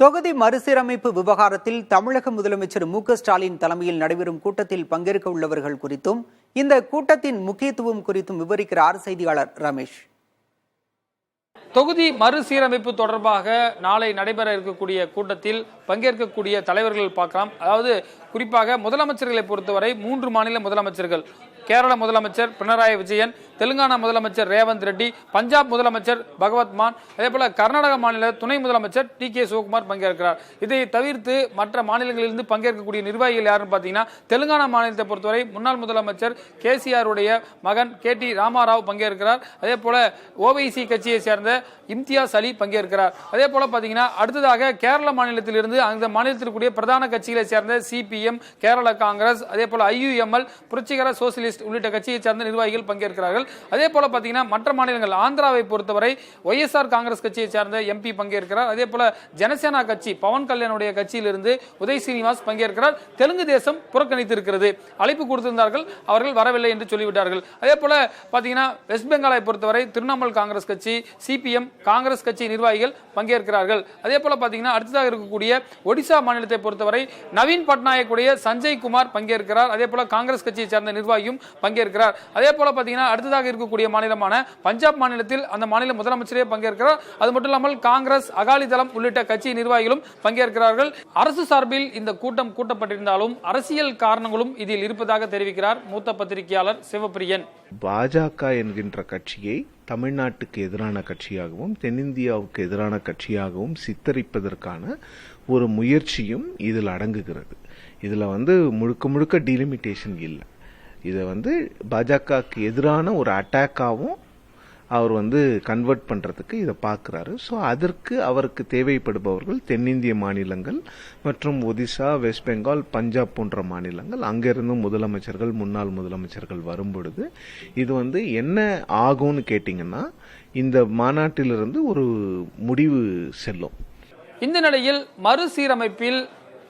தொகுதி மறுசீரமைப்பு விவகாரத்தில் தமிழக முதலமைச்சர் மு ஸ்டாலின் தலைமையில் நடைபெறும் கூட்டத்தில் பங்கேற்க உள்ளவர்கள் குறித்தும் இந்த கூட்டத்தின் முக்கியத்துவம் குறித்தும் விவரிக்கிறார் செய்தியாளர் ரமேஷ். தொகுதி மறுசீரமைப்பு தொடர்பாக நாளை நடைபெற இருக்கக்கூடிய கூட்டத்தில் பங்கேற்கக்கூடிய தலைவர்கள் பார்க்கலாம். அதாவது குறிப்பாக முதலமைச்சர்களை பொறுத்தவரை மூன்று மாநில முதலமைச்சர்கள். கேரள முதலமைச்சர் பினராயி விஜயன் தெலுங்கானா முதலமைச்சர் ரேவந்த் ரெட்டி பஞ்சாப் முதலமைச்சர் பகவத் மான் அதே போல கர்நாடக மாநில துணை முதலமைச்சர் டி கே சிவகுமார் பங்கேற்கிறார். இதை தவிர்த்து மற்ற மாநிலங்களிலிருந்து பங்கேற்கக்கூடிய நிர்வாகிகள் யாருன்னு பார்த்தீங்கன்னா தெலுங்கானா மாநிலத்தை பொறுத்தவரை முன்னாள் முதலமைச்சர் கேசிஆர் உடைய மகன் கே டி ராமாராவ் பங்கேற்கிறார். அதே போல ஓவைசி கட்சியை சேர்ந்த இம்தியாஸ் அலி பங்கேற்கிறார். அதே போல பார்த்தீங்கன்னா அடுத்ததாக கேரள மாநிலத்திலிருந்து அந்த மாநிலத்திற்குரிய பிரதான கட்சிகளை சேர்ந்த சிபிஎம் கேரள காங்கிரஸ் அதே போல ஐயுஎம்எல் புரட்சிகர சோசியலிஸ்ட் உள்ளிட்ட கட்சியை சேர்ந்த நிர்வாகிகள் பங்கேற்கிறார்கள். அதே போல பார்த்தீங்கன்னா மற்ற மாநிலங்கள் ஆந்திராவை பொறுத்தவரை ஒய்எஸ்ஆர் காங்கிரஸ் கட்சியை சேர்ந்த எம்பி பங்கேற்கிறார். அதே போல ஜனசேனா கட்சி பவன் கல்யாணுடைய கட்சியிலிருந்து உதய் சீனிவாஸ் பங்கேற்கிறார். தெலுங்கு தேசம் புறக்கணித்திருக்கிறது. அழைப்பு கொடுத்திருந்தார்கள் அவர்கள் வரவில்லை என்று சொல்லிவிட்டார்கள். அதே போல பார்த்தீங்கன்னா வெஸ்ட் பெங்காலை பொறுத்தவரை திரிணாமுல் காங்கிரஸ் கட்சி சிபிஎம் காங்கிரஸ் கட்சி நிர்வாகிகள் பங்கேற்கிறார்கள். அதே போல பார்த்தீங்கன்னா அடுத்ததாக இருக்கக்கூடிய ஒடிசா மாநிலத்தை பொறுத்தவரை நவீன் பட்நாயக் உடைய சஞ்சய் குமார் பங்கேற்கிறார். அதே போல காங்கிரஸ் கட்சியை சேர்ந்த நிர்வாகியும் பங்கேற்கிறார். அதே போல பார்த்தீங்கன்னா அடுத்ததாக இருக்கக்கூடிய மாநிலமான பஞ்சாப் மாநிலத்தில் அந்த மாநில முதலமைச்சரே பங்கேற்கிறார். அது மட்டும் இல்லாமல் காங்கிரஸ் அகாலி தளம் உள்ளிட்ட கட்சி நிர்வாகிகளும் பங்கேற்கிறார்கள். அரசு சார்பில் இந்த கூட்டம் கூட்டப்பட்டிருந்தாலும் அரசியல் காரணங்களும் இதில் இருப்பதாக தெரிவிக்கிறார் மூத்த பத்திரிகையாளர் சிவபிரியன் பாஜக என்கின்ற கட்சியை தமிழ்நாட்டுக்கு எதிரான கட்சியாகவும் தென்னிந்தியாவுக்கு எதிரான கட்சியாகவும் சித்தரிப்பதற்கான ஒரு முயற்சியும் இதில் அடங்குகிறது. இதில் வந்து முழுக்க முழுக்க டிலிமிட்டேஷன் இல்லை. இதை வந்து பாஜகவுக்கு எதிரான ஒரு அட்டாக்காகவும் அவர் வந்து கன்வெர்ட் பண்ணுறதுக்கு இதை பார்க்குறாரு ஸோ அதற்கு அவருக்கு தேவைப்படுபவர்கள் தென்னிந்திய மாநிலங்கள் மற்றும் ஒடிசா வெஸ்ட் பெங்கால் பஞ்சாப் போன்ற மாநிலங்கள். அங்கிருந்து முதலமைச்சர்கள் முன்னாள் முதலமைச்சர்கள் வரும்பொழுது இது வந்து என்ன ஆகும்னு கேட்டிங்கன்னா இந்த மாநாட்டிலிருந்து ஒரு முடிவு செல்லும். இந்த நிலையில் மறுசீரமைப்பில்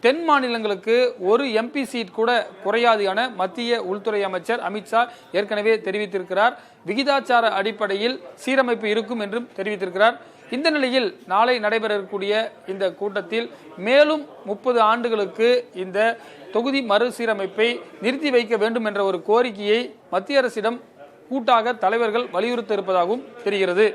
தென் மாநிலங்களுக்கு ஒரு எம்பி சீட் கூட குறையாது என மத்திய உள்துறை அமைச்சர் அமித்ஷா ஏற்கனவே தெரிவித்திருக்கிறார். விகிதாச்சார அடிப்படையில் சீரமைப்பு இருக்கும் என்றும் தெரிவித்திருக்கிறார். இந்த நிலையில் நாளை நடைபெறக்கூடிய இந்த கூட்டத்தில் மேலும் முப்பது ஆண்டுகளுக்கு இந்த தொகுதி மறுசீரமைப்பை நிறுத்தி வைக்க வேண்டும் என்ற ஒரு கோரிக்கையை மத்திய அரசிடம் கூட்டாக தலைவர்கள் வலியுறுத்த இருப்பதாகவும் தெரிகிறது.